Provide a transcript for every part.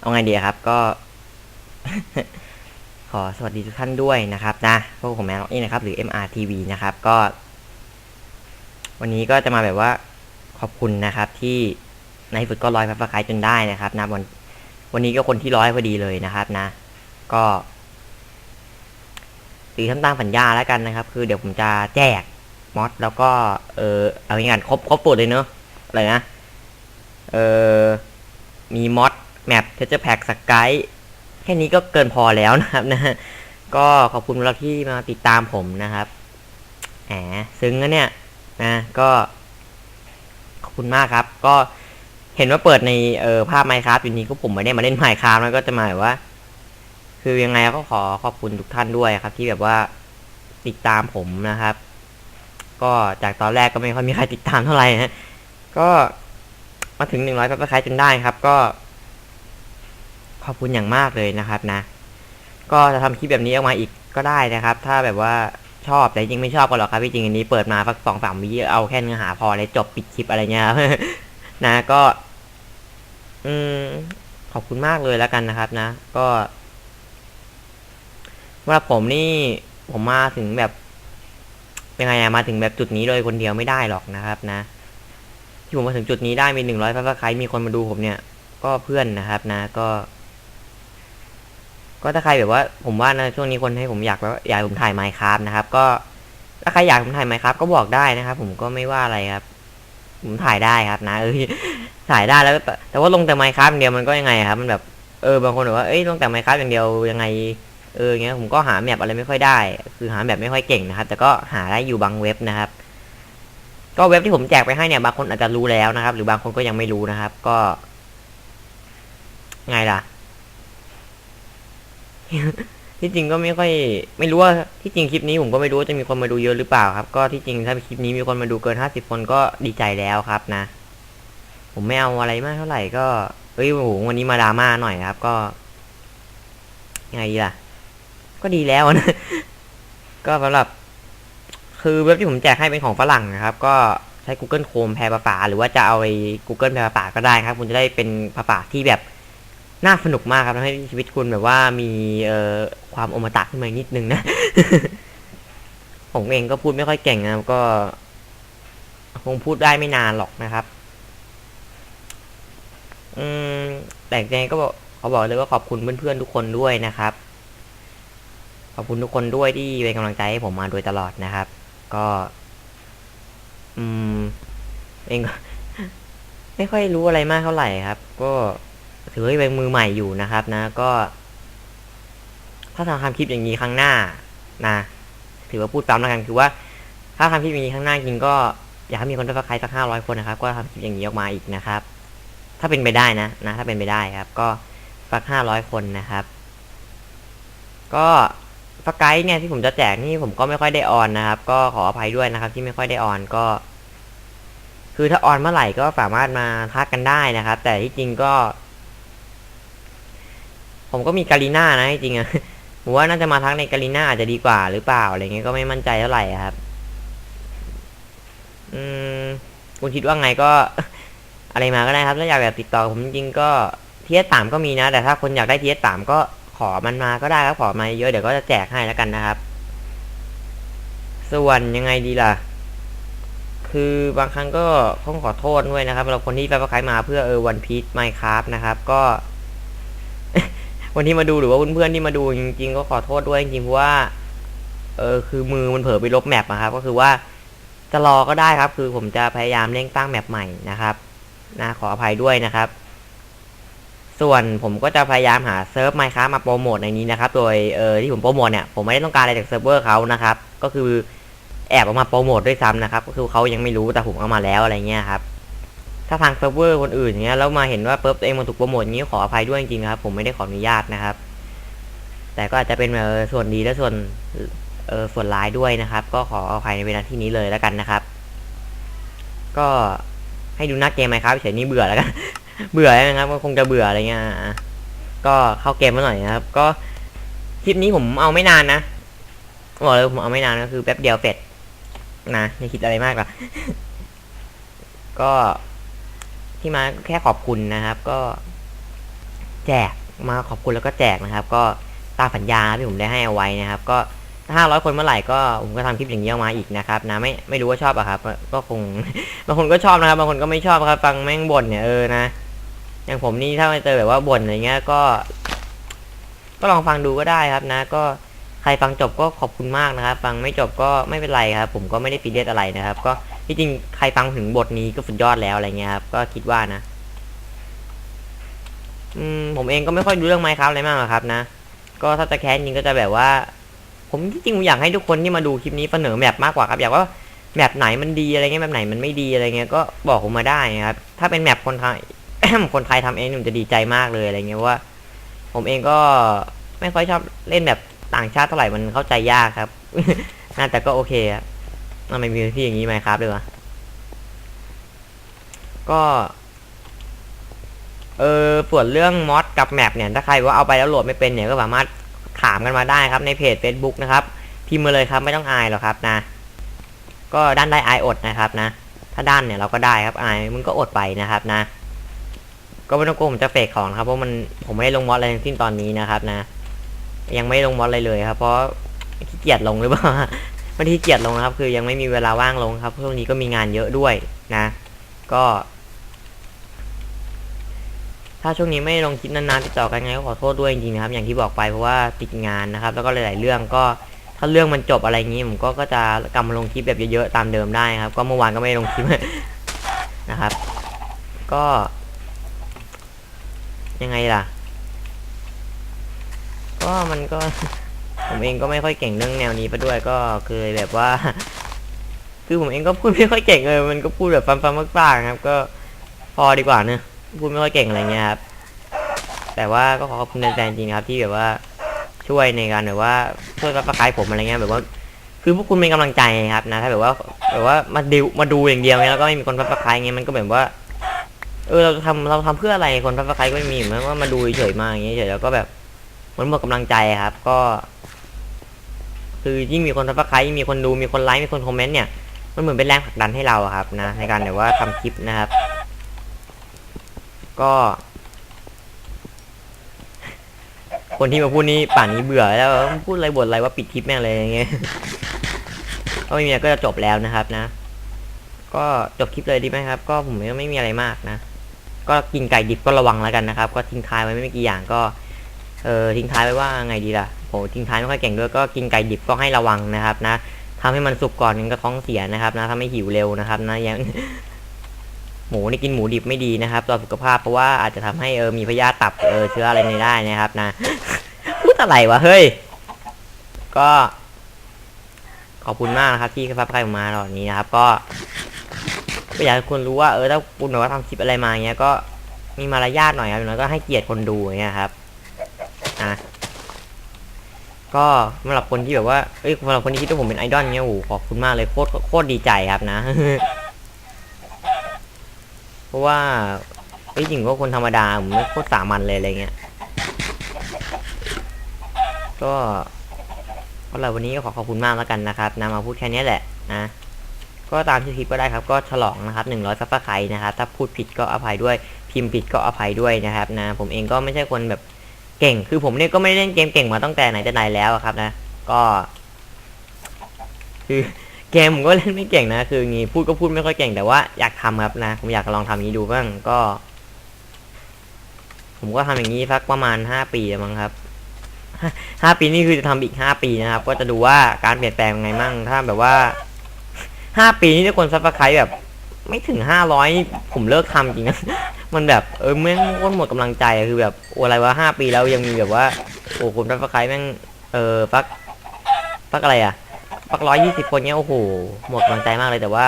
เอาไงดีครับ ก็ ขอสวัสดีทุกท่านด้วยนะครับ นะพวกผมแมนล็อกอินนะครับ หรือ MRTV นะครับ ก็ วันนี้ก็จะมาแบบว่า ขอบคุณนะครับ ที่ในที่สุดก็ร้อยพับคายจนได้นะครับ นะวัน วันนี้ก็คนที่ร้อยพอดีเลยนะครับ นะ ก็ตีทำตามสัญญาแล้วกันนะครับ คือเดี๋ยวผมจะแจกมอดแล้วก็ เออเอาง่ายๆครบครบตัวเลยเนอะอะไรนะเออ มีมอดแมปเทเจอร์แพ็กสกายแค่นี้ก็เกินพอแล้วนะครับนะ ก็ขอบคุณสำหรับที่มาติดตามผมนะครับแหมซึ้งนะเนี่ยนะก็ขอบคุณมากครับ ก็เห็นว่าเปิดในเออภาพไมค์ครับอยู่นี้ก็ผมไม่ได้มาเล่นไมค์ครับแล้วก็จะมาแบบว่า คือยังไงก็ขอขอบคุณทุกท่านด้วยครับ ที่แบบว่าติดตามผมนะครับ ก็จากตอนแรกก็ไม่ค่อยมีใครติดตามเท่าไหร่นะก็ มาถึงหนึ่งร้อยพับคล้ายจนได้ครับ ก็ ขอบคุณอย่างมากเลยนะครับนะ ก็จะทำคลิปแบบนี้ออกมาอีกก็ได้นะครับ ถ้าแบบว่าชอบแต่จริงไม่ชอบก็หรอกครับจริงอันนี้เปิดมาสักสองสามวิเอาแค่เนื้อหาพอเลยจบปิดคลิปอะไรเงี้ยครับนะก็ อืมขอบคุณมากเลยแล้วกันนะครับ นะ ก็สำหรับผมนี่ผมมาถึงแบบยังไงอะมาถึงแบบจุดนี้เลยคนเดียวไม่ได้หรอกนะครับ นะ ที่ผมมาถึงจุดนี้ได้มีหนึ่งร้อยซับสไครต์มีคนมาดูผมเนี่ย ก็เพื่อนนะครับนะก็ ก็ถ้าใครแบบว่า ผมว่านะช่วงนี้คนให้ผมอยากแบบว่าอยากผมถ่ายไมค์ครับนะครับ ก็ถ้าใครอยากผมถ่ายไมค์ครับก็บอกได้นะครับ ผมก็ไม่ว่าอะไรครับ ผมถ่ายได้ครับ นะเออถ่ายได้แล้ว แต่แต่ว่าลงแต่ไมค์ครับอย่างเดียวมันก็ยังไงครับ มันแบบเออบางคนบอกว่าเอ้ยลงแต่ไมค์ครับอย่างเดียวยังไงเอออย่างเงี้ยผมก็หาแมปอะไรไม่ค่อยได้ คือหาแมปไม่ค่อยเก่งนะครับ แต่ก็หาได้อยู่บางเว็บนะครับ ก็เว็บที่ผมแจกไปให้เนี่ยบางคนอาจจะรู้แล้วนะครับ หรือบางคนก็ยังไม่รู้นะครับ ก็ ไงล่ะ ที่จริงก็ไม่ค่อย ไม่รู้ว่าที่จริงคลิปนี้ผมก็ไม่รู้ว่าจะมีคนมาดูเยอะหรือเปล่าครับ ก็ที่จริงถ้าคลิปนี้มีคนมาดูเกินห้าสิบคนก็ดีใจแล้วครับนะ ผมไม่เอาอะไรมากเท่าไหร่ก็เอ้ยโอ้โหวันนี้มาดราม่าหน่อยครับ ก็ไงล่ะ ก็ดีแล้วนะ ก็สำหรับ คือเว็บที่ผมแจกให้เป็นของฝรั่งนะครับ ก็ใช้ Google Chrome แพร่ภาษา หรือว่าจะเอาไอ้ Google แพร่ภาษาก็ได้ครับ คุณจะได้เป็นภาษาที่แบบน่าสนุกมากครับทำให้ชีวิตคุณแบบว่ามีเอ่อความอมตะขึ้นมานิดนึงนะ ผมเองก็พูดไม่ค่อยเก่งนะก็ คงพูดได้ไม่นานหรอกนะครับ อืมแต่ยังไงก็บอกเขาบอกเลยว่าขอบคุณเพื่อนๆทุกคนด้วยนะครับ ขอบคุณทุกคนด้วยที่เป็นกำลังใจให้ผมมาโดยตลอดนะครับ ก็ อืม เองก็ ไม่ค่อยรู้อะไรมากเท่าไหร่ครับ ก็ถือว่าเป็นมือใหม่อยู่นะครับ นะ ก็ ถ้าทำคลิปอย่างนี้ครั้งหน้า นะ ถือว่าพูดซ้ำแล้วกันคือว่า ถ้าทำคลิปอย่างนี้ครั้งหน้าจริงก็อยากให้มีคนได้ฟังใครสักห้าร้อยคนนะครับ ก็ทำคลิปอย่างนี้ออกมาอีกนะครับ ถ้าเป็นไปได้นะนะ ถ้าเป็นไปได้ครับ ก็สักห้าร้อยคนนะครับ ก็ สกายเนี่ยที่ผมจะแจกนี่ผมก็ไม่ค่อยได้ออนนะครับ ก็ขออภัยด้วยนะครับ ที่ไม่ค่อยได้ออนก็ คือถ้าออนเมื่อไหร่ก็สามารถมาทักกันได้นะครับ แต่ที่จริงก็ ผมก็มีกาลิน่านะจริงอะผมว่าน่าจะมาทักในกาลิน่าอาจจะดีกว่าหรือเปล่าอะไรเงี้ยก็ไม่มั่นใจเท่าไหร่ครับ อืมคุณคิดว่าไงก็ อะไรมาก็ได้ครับถ้าอยากแบบติดต่อผมจริงๆก็เทียสามก็มีนะ แต่ถ้าคนอยากได้เทียสามก็ ขอมันมาก็ได้ครับขอมาเยอะเดี๋ยวก็จะแจกให้แล้วกันนะครับ ส่วนยังไงดีล่ะ คือบางครั้งก็ต้องขอโทษด้วยนะครับสำหรับคนที่ไปประคายมาเพื่อเออวันพีชไมค์ครับนะครับ ก็วันที่มาดูหรือว่าเพื่อนๆที่มาดูจริง ๆ ก็ขอโทษด้วยจริงๆเพราะว่า เออคือมือมันเผลอไปลบแมปนะครับ ก็คือว่าจะรอก็ได้ครับ คือผมจะพยายามเร่งตั้งแมปใหม่นะครับนะขออภัยด้วยนะครับ ส่วนผมก็จะพยายามหาเซิร์ฟไมค์ครับมาโปรโมทในนี้นะครับ โดยเออที่ผมโปรโมทเนี่ยผมไม่ได้ต้องการอะไรจากเซิร์ฟเวอร์เขานะครับ ก็คือแอบเออกมาโปรโมทด้วยซ้ำนะครับ ก็คือเขายังไม่รู้แต่ผมเอามาแล้วอะไรเงี้ยครับ ถ้าทางเซิร์ฟเวอร์คนอื่นเนี้ยแล้วมาเห็นว่าเปิร์ตัวเองมันถูกโปรโมทอย่างนี้ขออภัยด้วยจริงๆครับผมไม่ได้ขออนุญาตนะครับ แต่ก็อาจจะเป็นส่วนดีและส่วนเออส่วนร้ายด้วยนะครับ ก็ขออภัยในเวลาที่นี้เลยแล้วกันนะครับ ก็ให้ดูหน้าเกมไหมครับเฉยนี่เบื่อแล้วกัน เบื่อแล้วนะครับ ก็คงจะเบื่ออะไรเงี้ยก็เข้าเกมมาหน่อยนะครับ ก็คลิปนี้ผมเอาไม่นานนะบอกเลยผมเอาไม่นานก็คือแป๊บเดียวเสร็จนะอย่าคิดอะไรมากหรอกก็ที่มาแค่ขอบคุณนะครับ ก็ แจกมาขอบคุณแล้วก็แจกนะครับ ก็ตามสัญญาที่ผมได้ให้เอาไว้นะครับ ก็ถ้าห้าร้อยคนเมื่อไหร่ก็ผมก็ทำคลิปอย่างนี้ออกมาอีกนะครับนะไม่ไม่รู้ว่าชอบอะครับ ก็คงบางคนก็ชอบนะครับบางคนก็ไม่ชอบครับ ฟังแม่งบ่นเนี่ยเออนะ อย่างผมนี่ถ้าไม่เจอแบบว่าบ่นอะไรเงี้ยก็ ก็ลองฟังดูก็ได้ครับนะ ก็ใครฟังจบก็ขอบคุณมากนะครับ ฟังไม่จบก็ไม่เป็นไรครับ ผมก็ไม่ได้ฟีเดตอะไรนะครับ ก็ที่จริงใครฟังถึงบทนี้ก็สุดยอดแล้วอะไรเงี้ยครับ ก็คิดว่านะ อืมผมเองก็ไม่ค่อยรู้เรื่องไมค์ครับอะไรมากหรอกครับ นะ ก็ถ้าจะแคสจริงก็จะแบบว่า ผมที่จริงผมอยากให้ทุกคนที่มาดูคลิปนี้เสนอแมปมากกว่าครับ อยากว่าแมปไหนมันดีอะไรเงี้ยแมปไหนมันไม่ดีอะไรเงี้ยก็บอกผมมาได้นะครับ ถ้าเป็นแมปคนไทย คนไทยทำเองผมจะดีใจมากเลยอะไรเงี้ยว่า ผมเองก็ไม่ค่อยชอบเล่นแบบต่างชาติเท่าไหร่มันเข้าใจยากครับน่าแต่ก็โอเคครับทำไมมีที่อย่างนี้ไหมครับเลยวะก็ เออส่วนเรื่องมอดกับแมปเนี่ย ถ้าใครว่าเอาไปแล้วโหลดไม่เป็นเนี่ยก็สามารถถามกันมาได้ครับในเพจ Facebook นะครับ พิมพ์มาเลยครับไม่ต้องอายหรอกครับนะ ก็ด้านได้อายอดนะครับนะ ถ้าด้านเนี่ยเราก็ได้ครับอายมึงก็อดไปนะครับนะ ก็ไม่ต้องกลัวผมจะเฟกของนะครับเพราะมันผมไม่ได้ลงมอดอะไรทั้งสิ้นตอนนี้นะครับนะ ยังไม่ได้ลงมอดอะไรเลยครับ เพราะขี้เกียจลงหรือเปล่าไม่ได้ขี้เกียจลงนะครับ คือยังไม่มีเวลาว่างลงครับช่วงนี้ก็มีงานเยอะด้วยนะ ก็ ถ้าช่วงนี้ไม่ลงคลิปนานๆติดต่อกันไงก็ขอโทษด้วยจริงๆนะครับ อย่างที่บอกไปเพราะว่าติดงานนะครับ แล้วก็หลายๆเรื่องก็ถ้าเรื่องมันจบอะไรงี้ผมก็ก็จะกลับมาลงคลิปแบบเยอะๆตามเดิมได้ครับ ก็เมื่อวานก็ไม่ลงคลิปนะครับ ก็ ยังไงล่ะ ก็มันก็ ผมเองก็ไม่ค่อยเก่งเรื่องแนวนี้ไปด้วยก็เคยแบบว่า คือผมเองก็พูดไม่ค่อยเก่งเลยมันก็พูดแบบฟันๆมากๆครับ ก็พอดีกว่าเนอะพูดไม่ค่อยเก่งอะไรเงี้ยครับแต่ว่าก็ขอขอบคุณแฟนๆจริงครับ ที่แบบว่าช่วยในการแบบว่าช่วยรับประคายผมอะไรเงี้ยแบบว่า คือพวกคุณเป็นกำลังใจครับนะถ้าแบบว่าแบบว่ามาดูมาดูอย่างเดียวเงี้ยแล้วก็ไม่มีคนรับประคายเงี้ยมันก็แบบว่า เออเราทำเราทำเพื่ออะไรคนรับประคายก็ไม่มีเหมือนว่ามาดูเฉยมาอย่างเงี้ยเฉยแล้วก็แบบมันหมดกำลังใจครับ ก็ คือยิ่งมีคนรับประคายยิ่งมีคนดูมีคนไลค์มีคนคอมเมนต์เนี่ยมันเหมือนเป็นแรงผลักดันให้เราครับ นะในการแบบว่าทำคลิปนะครับ ก็ คนที่มาพูดนี้ป่านนี้เบื่อแล้วพูดอะไรบ่นอะไรว่าปิดคลิปแม่งเลยอย่างเงี้ยก็ไม่มีอะก็จะจบแล้วนะครับนะ ก็จบคลิปเลยดีไหมครับ ก็ผมก็ไม่มีอะไรมากนะ ก็กินไก่ดิบก็ระวังแล้วกันนะครับ ก็ทิ้งท้ายไว้ไม่กี่อย่างก็ เออทิ้งท้ายไว้ว่าไงดีล่ะโหทิ้งท้ายไม่ค่อยเก่งด้วยก็กินไก่ดิบก็ให้ระวังนะครับ นะทำให้มันสุกก่อนงั้นก็ท้องเสียนะครับ นะถ้าไม่หิวเร็วนะครับนะยังหมูนี่กินหมูดิบไม่ดีนะครับ ต่อสุขภาพเพราะว่าอาจจะทำให้เออมีพยาธิตับเออเชื้ออะไรในได้นะครับ นะพูดอะไรวะเฮ้ย ก็ ขอบคุณมากนะครับ ที่ซับสไครต์ผมมาตอนนี้นะครับ ก็ ก็อยากให้คุณรู้ว่าเออถ้าคุณแบบว่าทำคลิปอะไรมาเงี้ยก็มีมารยาทหน่อยครับอย่างน้อยก็ให้เกียรติคนดูอย่างเงี้ยครับอะก็สำหรับคนที่แบบว่าเอ้ยสำหรับคนที่คิดว่าผมเป็นไอดอลเงี้ยโอ้โหขอบคุณมากเลยโคตรโคตรดีใจครับนะ เพราะว่าเอ้ยจริงก็คนธรรมดาผมไม่โคตรสามัญเลยอะไรเงี้ยก็สำหรับวันนี้ก็ขอขอบคุณมากแล้วกันนะครับนะมาพูดแค่นี้แหละนะ ก็ตามที่คลิปก็ได้ครับ ก็ฉลองนะครับหนึ่งร้อยซับสไครต์นะครับถ้าพูดผิดก็อภัยด้วยพิมพ์ผิดก็อภัยด้วยนะครับนะผมเองก็ไม่ใช่คนแบบเก่ง คือผมเนี่ยก็ไม่ได้เล่นเกมเก่งมาตั้งแต่ไหนแต่ไหนแล้วครับนะ ก็ คือเกมผมก็เล่นไม่เก่งนะ คืองี้พูดก็พูดไม่ค่อยเก่งแต่ว่าอยากทำครับนะ ผมอยากลองทำอย่างนี้ดูบ้างก็ ผมก็ทำอย่างนี้สักประมาณห้าปีมั้งครับห้าปีนี่คือจะทำอีกห้าปีนะครับ ก็จะดูว่าการเปลี่ยนแปลงยังไงมั่งถ้าแบบว่า ห้าปีนี่ทุกคนซับสไครต์แบบ ไม่ถึงห้าร้อยผมเลิกทำจริงนะ มันแบบเออแม่งโคตรหมดกำลังใจอะคือแบบอะไรวะห้าปีแล้วยังมีแบบว่าโอ้คนซับสไครต์แม่งเออฟักฟักอะไรอะฟักร้อยยี่สิบคนเนี้ยโอ้โหหมดกำลังใจมากเลยแต่ว่า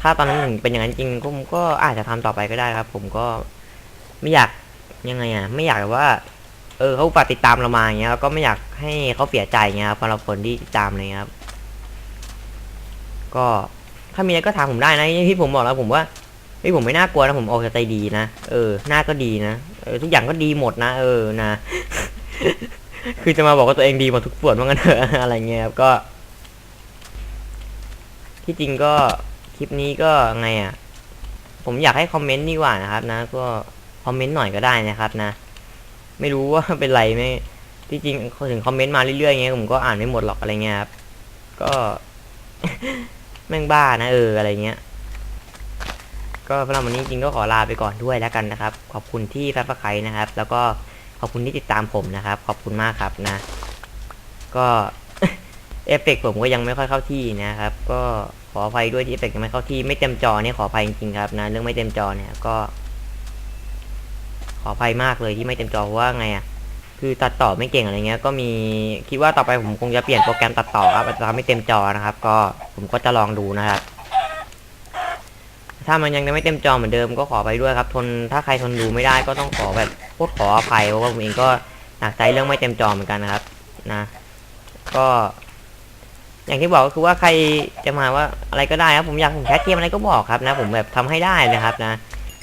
ถ้าตอนนั้นถึงเป็นอย่างนั้นจริงผมก็อาจจะทำต่อไปก็ได้ครับ ผมก็ไม่อยากยังไงอะไม่อยากแบบว่า เออเขาฝากติดตามเรามาอย่างเงี้ยแล้วก็ไม่อยากให้เขาเสียใจเงี้ยครับสำหรับคนที่ติดตามเงี้ยครับ ก็ถ้ามีอะไรก็ถามผมได้นะที่ผมบอกแล้วผมว่าเฮ้ยผมไม่น่ากลัวนะผมออกจะใจดีนะเออหน้าก็ดีนะเออทุกอย่างก็ดีหมดนะ เออนะ คือจะมาบอกว่าตัวเองดีหมดทุกส่วนว่างั้นเถอะอะไรเงี้ยครับก็ ที่จริงก็คลิปนี้ก็ไงอะ ผมอยากให้คอมเมนต์ดีกว่านะครับ นะ ก็คอมเมนต์หน่อยก็ได้นะครับ นะ ไม่รู้ว่าเป็นไรไม่ที่จริงถึงคอมเมนต์มาเรื่อยๆอย่างเงี้ยผมก็อ่านไม่หมดหรอกอะไรเงี้ยครับก็ แม่งบ้านะเอออะไรเงี้ย ก็สำหรับวันนี้จริงก็ขอลาไปก่อนด้วยแล้วกันนะครับ ขอบคุณที่ซับสไครต์นะครับ แล้วก็ขอบคุณที่ติดตามผมนะครับ ขอบคุณมากครับนะ ก็เอฟเฟกต์ผมก็ยังไม่ค่อยเข้าที่นะครับ ก็ขออภัยด้วยที่เอฟเฟกยังไม่เข้าที่ไม่เต็มจอเนี่ยขออภัยจริงๆครับนะเรื่องไม่เต็มจอเนี่ยก็ ขออภัยมากเลยที่ไม่เต็มจอเพราะว่าไงอะ คือตัดต่อไม่เก่งอะไรเงี้ย ก็มีคิดว่าต่อไปผมคงจะเปลี่ยนโปรแกรมตัดต่อครับอาจจะทำให้เต็มจอนะครับ ก็ผมก็จะลองดูนะครับ ถ้ามันยังไม่เต็มจอเหมือนเดิมก็ขอไปด้วยครับ ทนถ้าใครทนดูไม่ได้ก็ต้องขอแบบโคตรขออภัยเพราะว่าผมเองก็หนักใจเรื่องไม่เต็มจอเหมือนกันนะครับ นะ ก็ อย่างที่บอกก็คือว่าใครจะมาว่าอะไรก็ได้ครับ ผมอยากผมแคสเกมอะไรก็บอกครับนะ ผมแบบทำให้ได้นะครับนะ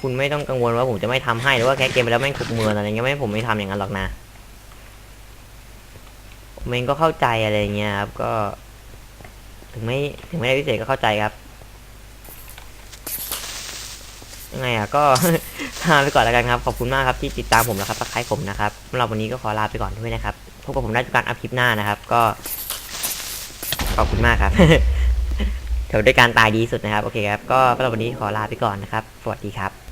คุณไม่ต้องกังวลว่าผมจะไม่ทำให้หรือว่าแคสเกมไปแล้วแม่งถูกเมือนอะไรเงี้ยไม่ผมไม่ทำอย่างนั้นหรอกนะ มเองก็เข้าใจอะไรเงี้ยครับ ก็ ถึงไม่ถึงไม่ได้พิเศษก็เข้าใจครับ ยังไงอะ ก็ลาไปก่อนแล้วกันครับ ขอบคุณมากครับที่ติดตามผมนะครับทักทายผมนะครับสำหรับวันนี้ก็ขอลาไปก่อนด้วยนะครับ พบกับผมได้ทุกการอัพคลิปหน้านะครับ ก็ ขอบคุณมากครับเดี๋ยวด้วยการตายดีสุดนะครับ โอเคครับ ก็สำหรับวันนี้ขอลาไปก่อนนะครับ สวัสดีครับ